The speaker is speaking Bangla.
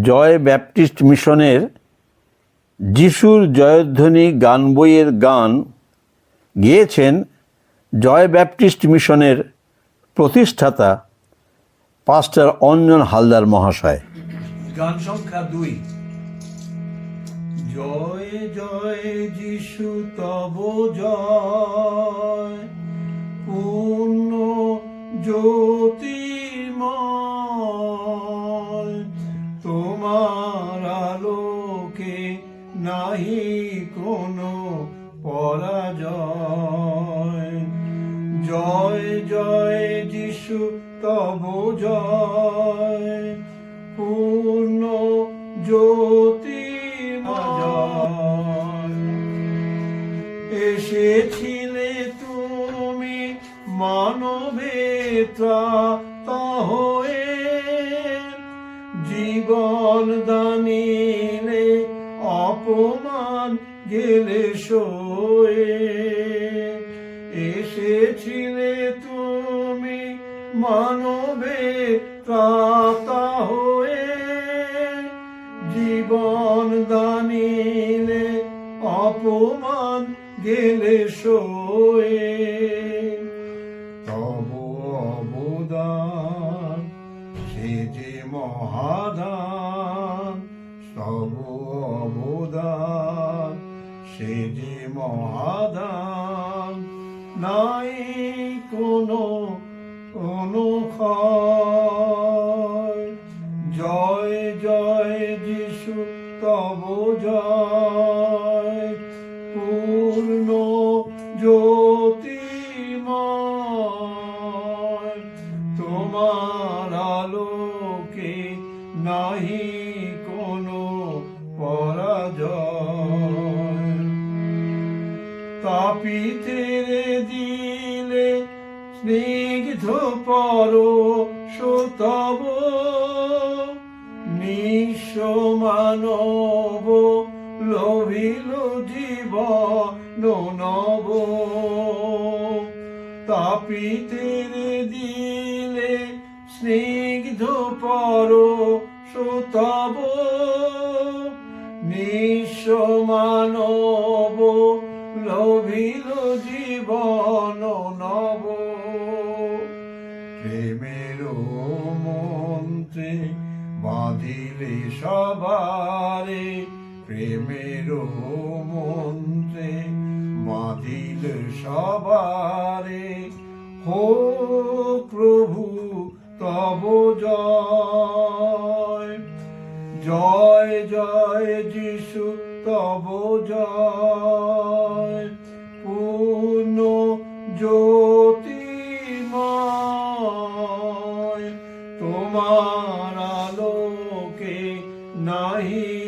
জয় ব্যাপটিস্ট মিশনের যিশুর জয়ধ্বনি গান বইয়ের গান গেয়েছেন জয় ব্যাপটিস্ট মিশনের প্রতিষ্ঠাতা পাস্টার অঞ্জন হালদার মহাশয়। গান সংখ্যা দুই। জয় জয় যিশু, তব জয়। পূর্ণ জ্যোতির্ময় তব জয় পূর্ণ এসেছিলে তুমি হয়ে দানিলে অপমান গেলে সয়ে। মানবে ত্রাতা হয়ে জীবন দানিলে অপমান গেলে সয়ে। তব অবদান, সে যে মহাদান, তব অবদান, সে যে মহাদান, নাই জয় জয় যিশু, তব জয়। পূর্ণ জ্যোতির্ময় তোমার আলোকে নাহি কোনো পরাজয়। তাপিতেরে দিলে স্নিগ্ধ পর লোভিল জীবন নব। তাপিতেরে দিলে স্নিগ্ধ পর সুতব নিঃস্ব মানব লোভিল জীবন নব। প্রেমের মন্ত্রে বাঁধিলে সবারে প্রেমের মন্ত্রে বাঁধিলে সবারে, হো প্রভু, তব জয়। জয় জয় যিশু, তব জয়। পূর্ণ জ্যোতির্ময়, তোমার আলোকে নাহি